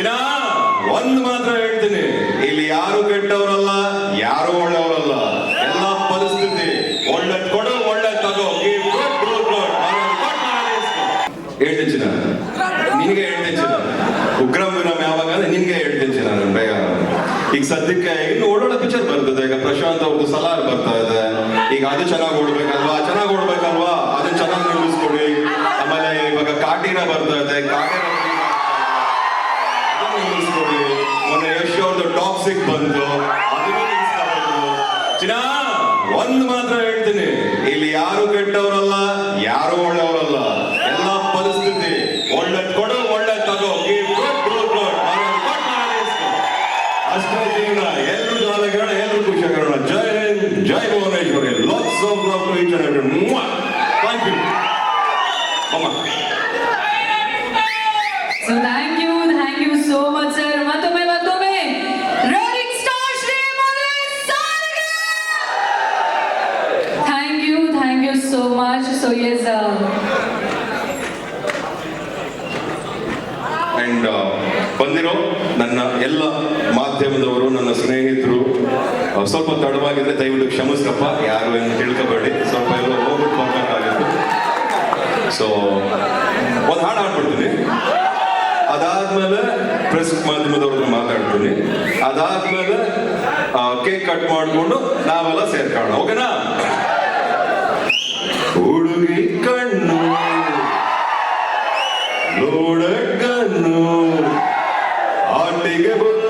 ಚಿನ್ನ ಒಂದ್ ಮಾತ್ರ ಹೇಳ್ತೀನಿ. ಇಲ್ಲಿ ಯಾರು ಕೆಟ್ಟವರಲ್ಲ, ಯಾರು ಒಳ್ಳೆಯವರಲ್ಲ? ಎಲ್ಲ ಪರಿಸ್ಥಿತಿ. ಒಳ್ಳೆ ಕೊಡು ಒಳ್ಳೆ ತಗೋ. ಹೇಳ್ತೀನಿ ಚಿನ್ನ. ನಿನಗೆ ಹೇಳ್ತೀನಿ ಚಿನ್ನ. ಉಗ್ರಂ ವಿರಮ್ ಯಾವಾಗ ನಿನ್ಗೆ ಹೇಳ್ತೀನಿ ನಾನು ಬೇಗ. ಈಗ ಸದ್ಯಕ್ಕೆ ಇನ್ನು ಒಳ್ಳೊಳ್ಳೆ ಪಿಕ್ಚರ್ ಬರ್ತದೆ. ಈಗ ಪ್ರಶಾಂತ್ ಅವ್ರದ್ದು ಸಲಾರ್ ಬರ್ತಾ ಇದೆ. ಈಗ ಅದು ಚೆನ್ನಾಗಿ ಓಡ್ಬೇಕಲ್ವಾ? ಚೆನ್ನಾಗಿ ಓಡ್ಬೇಕಲ್ವಾ? ಅದನ್ನ ಚೆನ್ನಾಗಿ ನಿರ್ಮಿಸ್ಕೊಡಿ ಆಮೇಲೆ ಇವಾಗ ಕಾಟೀನ ಬರ್ತಾ ಇದೆ. ನಿಲ್ಲಿಸ್ಕೊಡಿ ಮೊನ್ನೆ ಯಶ್ ಅವ್ರದ್ದು ಟಾಕ್ಸಿಕ್ ಬಂತು ಅದನ್ನು ಒಂದು ಮಾತ್ರ ಹೇಳ್ತೀನಿ ಇಲ್ಲಿ ಯಾರು ಕೆಟ್ಟವರಲ್ಲ ಯಾರು ಒಳ್ಳೆಯವರಲ್ಲ ಎಲ್ಲ ಪರಿಸ್ಥಿತಿ ಒಳ್ಳೆ ಕೊಡು ಒಳ್ಳೆ ತಗೋ ಅಷ್ಟೇ ಜೀವನ ಎಲ್ಲರೂ ಜಾಲಗಿರೋಣ ಎಲ್ಲರೂ ಖುಷಿಯಾಗಿರೋಣ Jai Hind Jai Bhuvaneshwari lots of love thank you so much so yes and ಬಂದಿರೋ ನನ್ನ ಎಲ್ಲ ಮಾಧ್ಯಮದವರು, ನನ್ನ ಸ್ನೇಹಿತರು ಸ್ವಲ್ಪ ತಡವಾಗಿದ್ರೆ ದಯವಿಟ್ಟು ಕ್ಷಮಿಸ್ಕಪ್ಪ ಯಾರು ಏನು ತಿಳ್ಕೊಬೇಡಿ. ಸ್ವಲ್ಪ ಎಲ್ಲ ಹೋಗ್ಬಿಟ್ಟು ಬರ್ಬೇಕಾಗಿತ್ತು ಸೊ ಒಂದು ಹಾಡು ಹಾಡ್ಬಿಡ್ತೀನಿ. ಅದಾದ್ಮೇಲೆ ಪ್ರೆಸ್ ಮಾಧ್ಯಮದವ್ರನ್ನ ಮಾತಾಡ್ತೀನಿ. ಅದಾದ್ಮೇಲೆ ಕೇಕ್ ಕಟ್ ಮಾಡಿಕೊಂಡು ನಾವೆಲ್ಲ ಸೇರ್ಕೊಳ್ಳೋಣ. ಓಕೆನಾ unbelievable.